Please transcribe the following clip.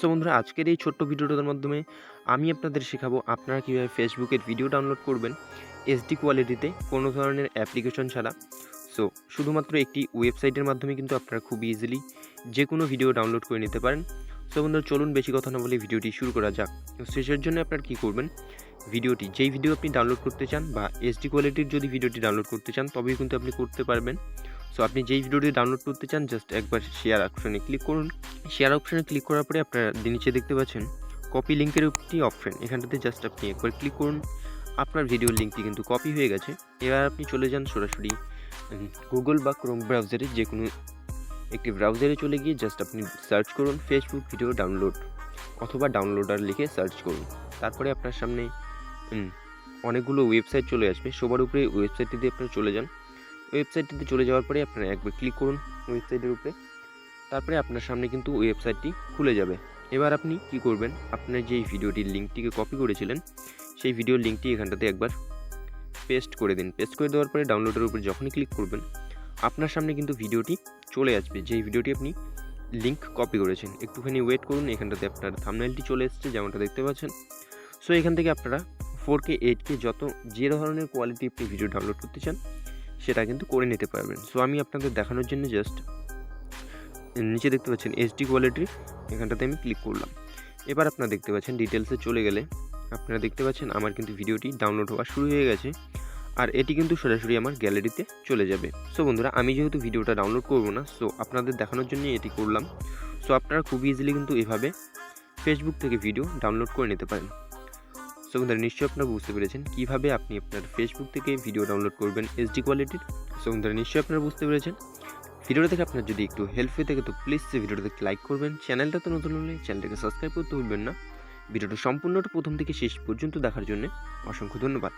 So বন্ধুরা, আজকের এই ছোট্ট ভিডিওটার মাধ্যমে আমি আপনাদের শেখাবো আপনারা কীভাবে ফেসবুকের ভিডিও ডাউনলোড করবেন এইচডি কোয়ালিটিতে কোনো ধরনের অ্যাপ্লিকেশন ছাড়া। সো, শুধুমাত্র একটি ওয়েবসাইটের মাধ্যমে কিন্তু আপনারা খুব ইজিলি যে কোনো ভিডিও ডাউনলোড করে নিতে পারেন। সো বন্ধুরা, চলুন বেশি কথা না বলে ভিডিওটি শুরু করা যাক। শেষের জন্য আপনারা কী করবেন, ভিডিওটি যেই ভিডিও আপনি ডাউনলোড করতে চান বা এইচডি কোয়ালিটির যদি ভিডিওটি ডাউনলোড করতে চান, তবেই কিন্তু আপনি করতে পারবেন। সো আপনি যেই ভিডিওটি ডাউনলোড করতে চান জাস্ট একবার শেয়ার অপশানে ক্লিক করুন। শেয়ার অপশানে ক্লিক করার পরে আপনারা নিচে দেখতে পাচ্ছেন কপি লিঙ্কের একটি অপশান এখানটাতে জাস্ট আপনি একবার ক্লিক করুন। আপনার ভিডিওর লিঙ্কটি কিন্তু কপি হয়ে গেছে। এবার আপনি চলে যান সরাসরি গুগল বা ক্রোম ব্রাউজারে যে কোনো একটি ব্রাউজারে চলে গিয়ে জাস্ট আপনি সার্চ করুন ফেসবুক ভিডিও ডাউনলোড অথবা ডাউনলোডার লিখে সার্চ করুন। তারপরে আপনার সামনে অনেকগুলো ওয়েবসাইট চলে আসবে। সবার উপরে ওয়েবসাইটটিতে আপনারা চলে যান। ওয়েবসাইটটিতে চলে যাওয়ার পরে আপনারা একবার ক্লিক করুন ওয়েবসাইটের উপরে। তারপরে আপনার সামনে কিন্তু ওয়েবসাইটটি খুলে যাবে। এবার আপনি কি করবেন? আপনার যেই ভিডিওটির লিঙ্কটিকে কপি করেছিলেন, সেই ভিডিওর লিঙ্কটি এখানটাতে একবার পেস্ট করে দিন। পেস্ট করে দেওয়ার পরে ডাউনলোডের উপরে যখনই ক্লিক করবেন, আপনার সামনে কিন্তু ভিডিওটি চলে আসবে। যেই ভিডিওটি আপনি লিঙ্ক কপি করেছেন, একটুখানি ওয়েট করুন, এখানটাতে আপনার থামনেলটি চলে এসেছে, যেমনটা দেখতে পাচ্ছেন। সো এখান থেকে আপনারা ফোর কে এইট কে যত যে ধরনের কোয়ালিটি আপনি ভিডিও ডাউনলোড করতে চান, সেটা কিন্তু করে নিতে পারবেন। সো আমি আপনাদের দেখানোর জন্য জাস্ট নিচে দেখতে পাচ্ছেন এইচডি কোয়ালিটির এখানটাতে আমি ক্লিক করলাম। এবার আপনারা দেখতে পাচ্ছেন ডিটেলসে চলে গেলে, আপনারা দেখতে পাচ্ছেন আমার কিন্তু ভিডিওটি ডাউনলোড হওয়া শুরু হয়ে গেছে, আর এটি কিন্তু সরাসরি আমার গ্যালারিতে চলে যাবে। সো বন্ধুরা, আমি যেহেতু ভিডিওটা ডাউনলোড করব না সো আপনাদের দেখানোর জন্য এটি করলাম। সো আপনারা খুব ইজিলি কিন্তু এভাবে ফেসবুক থেকে ভিডিও ডাউনলোড করে নিতে পারেন। সো বন্ধুরা, নিশ্চয়ই আপনারা বুঝতে পেরেছেন কীভাবে আপনি আপনার ফেসবুক থেকে ভিডিও ডাউনলোড করবেন এইচডি কোয়ালিটির সো বন্ধুরা, নিশ্চয়ই আপনারা বুঝতে পেরেছেন। ভিডিওটা দেখে আপনার যদি একটু হেল্প হয়ে থাকে, তো প্লিজ সে ভিডিওটা দেখতে লাইক করবেন। চ্যানেলটা তো নতুন হলে চ্যানেলটাকে সাবস্ক্রাইব করতে ভুলবেন না। ভিডিওটা সম্পূর্ণটা প্রথম থেকে শেষ পর্যন্ত দেখার জন্য অসংখ্য ধন্যবাদ।